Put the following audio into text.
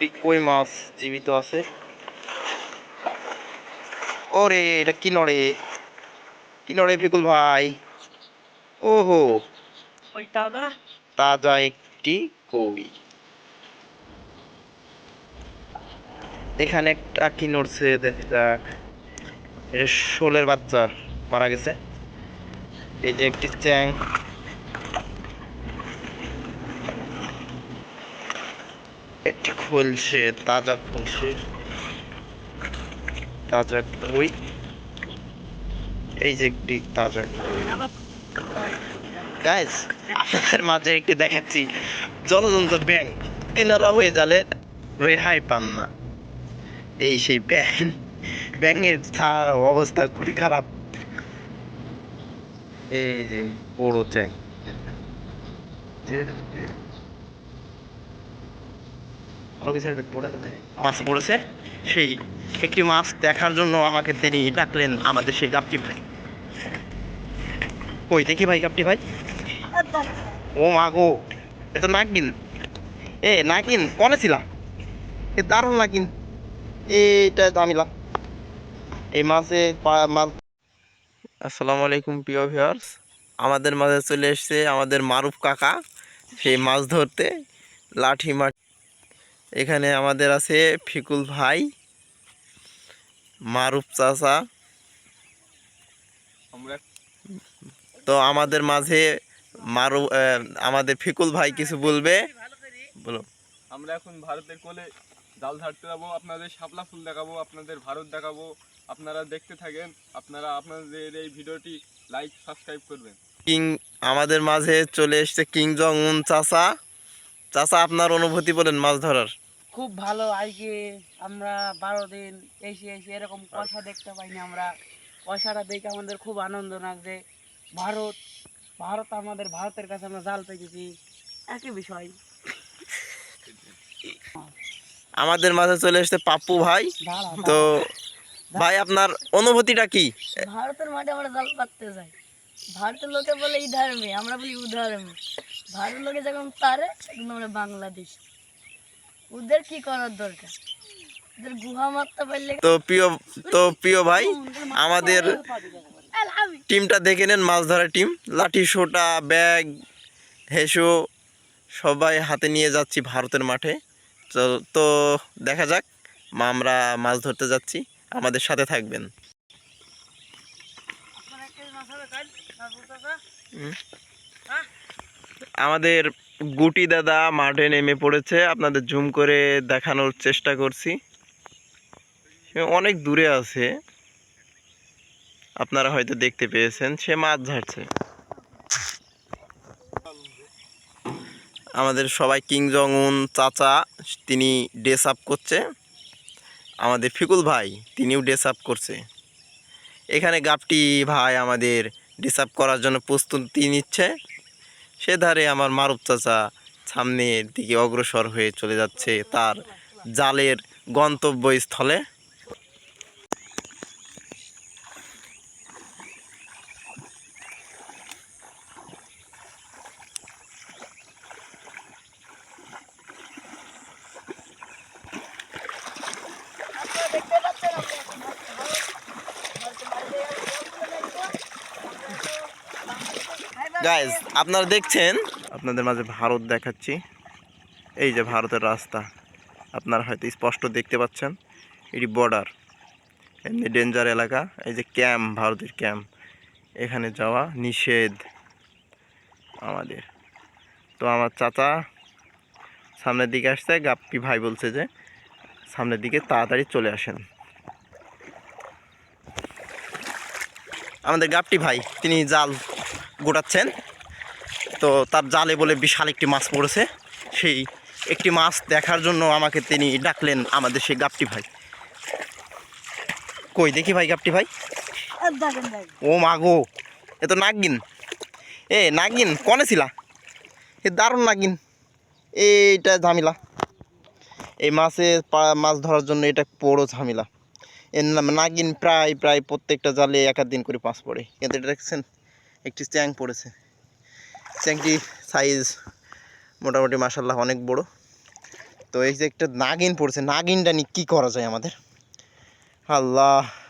কই মাছ জীবিত আছে? ওরে এটা কি নড়ে কি নড়ে বিকুল ভাই। ওহো। তাজা? একটি কই। এখানে একটা কি নড়ছে দেখা যাক। এটা শোলের বাচ্চা মারা গেছে। এই যে একটি চ্যাং। একটি খুলছে তাজা খুলছে তাজা কই এই যে একটি তাজা গাইজ আপনাদের মাঝে একটি দেখাচ্ছি। জলজন্ত ব্যাং এনারা হয়ে গেলে রেহাই পান না। এই সেই ব্যাং ব্যাঙের থা- অবস্থা খুবই খারাপ। এই যে বড় চ্যাং মাছ পড়েছে সেই একটি মাছ দেখার জন্য আমাকে তিনি ডাকলেন, আমাদের সেই গাপটি ভাই। কই দেখি ভাই গাপটি ভাই। ও মা গো, এ তো নাগিন। এ নাগিন, কনে ছিলাম এ দারুণ নাগিন। এইটা দামিলা এই মাছে মাছ আসসালামু আলাইকুম প্রিয় ভিউয়ার্স। আমাদের মাঝে চলে এসেছে আমাদের মারুফ কাকা। সেই মাছ ধরতে লাঠি মাঠ এখানে আমাদের আছে ফিকুল ভাই মারুফ চাচা। আমরা তো আমাদের মাঝে মারু আমাদের ফিকুল ভাই কিছু বলবে? বলো। আমরা এখন ভারতের কোলে জাল ধরতে যাব আপনাদের শাপলা ফুল দেখাবো আপনাদের ভারত দেখাবো। আপনারা দেখতে থাকেন আপনারা আপনাদের এই ভিডিওটি লাইক সাবস্ক্রাইব করবেন। কিং আমাদের মাঝে চলে এসেছে কিং জং উন চাচা। চাচা আপনার অনুভূতি বলেন মাছ ধরার। খুব ভালো আজকে আমরা বারো দিন এসে এসে এরকম কষা দেখতে পাইনি আমরা। কষাটা দেখে আমাদের খুব আনন্দ লাগছে। ভারত ভারত আমাদের ভারতের কাছে আমরা জাল পেয়েছি একই বিষয়। আমাদের মাঝে চলে এসেছে পাপ্পু ভাই। তো ভাই আপনার অনুভূতিটা কি? ভারতের মাঠে আমরা জাল পাততে যাই। ভারতের লোকে বলে এই ধর্মে আমরা বলি উ ভারতের লোকে যখন পারে তখন আমরা বাংলাদেশ। ওদের কি করার দরকার? তো প্রিয় তো প্রিয় ভাই আমাদের টিমটা দেখে নেন মাছ ধরা টিম। লাঠি সোটা ব্যাগ হেসো সবাই হাতে নিয়ে যাচ্ছি ভারতের মাঠে। তো তো দেখা যাক মা আমরা মাছ ধরতে যাচ্ছি। আমাদের সাথে থাকবেন। আমাদের গুটি দাদা মাঠে নেমে পড়েছে। আপনাদের জুম করে দেখানোর চেষ্টা করছি। অনেক দূরে আছে। আপনারা হয়তো দেখতে পেয়েছেন, সে মাছ ঝাড়ছে। আমাদের সবাই কিং উন চাচা, তিনি ড্রেস আপ করছে। আমাদের ফিকুল ভাই, তিনিও ড্রেস আপ করছে। এখানে গাপটি ভাই আমাদের ড্রেস আপ করার জন্য প্রস্তুতি নিচ্ছে। সে ধারে আমার মারুফ চাচা সামনের দিকে অগ্রসর হয়ে চলে যাচ্ছে তার জালের গন্তব্যস্থলে। গাইজ আপনারা দেখছেন? আপনাদের মাঝে ভারত দেখাচ্ছি। এই যে ভারতের রাস্তা। আপনারা হয়তো স্পষ্ট দেখতে পাচ্ছেন। এটি বর্ডার এমনি ডেঞ্জার এলাকা। এই যে ক্যাম্প ভারতের ক্যাম্প এখানে যাওয়া নিষেধ আমাদের। তো আমার চাচা সামনের দিকে আসছে। গাপ্পি ভাই বলছে যে, সামনের দিকে তাড়াতাড়ি চলে আসেন। আমাদের গাপটি ভাই, তিনি জাল গোটাচ্ছেন। তো তার জালে বলে বিশাল একটি মাছ পড়েছে। সেই একটি মাছ দেখার জন্য আমাকে তিনি ডাকলেন আমাদের সেই গাপটি ভাই। কই দেখি ভাই গাপটি ভাই। ও মাগো এ তো নাগিন। এ নাগিন কনে ছিলা? এ দারুণ নাগিন। এইটা ঝামেলা। এই মাছে মাছ ধরার জন্য এটা বড় ঝামেলা। এর নাম নাগিন প্রায় প্রায় প্রত্যেকটা জালে এক দিন করে মাছ পড়ে। কিন্তু এটা দেখছেন? একটি চ্যাং পড়েছে। চ্যাংটি সাইজ মোটামুটি মাসাল্লাহ অনেক বড়। তো এই যে একটা নাগিন পড়ছে, নাগিনটা নিয়ে কী করা যায় আমাদের? আল্লাহ।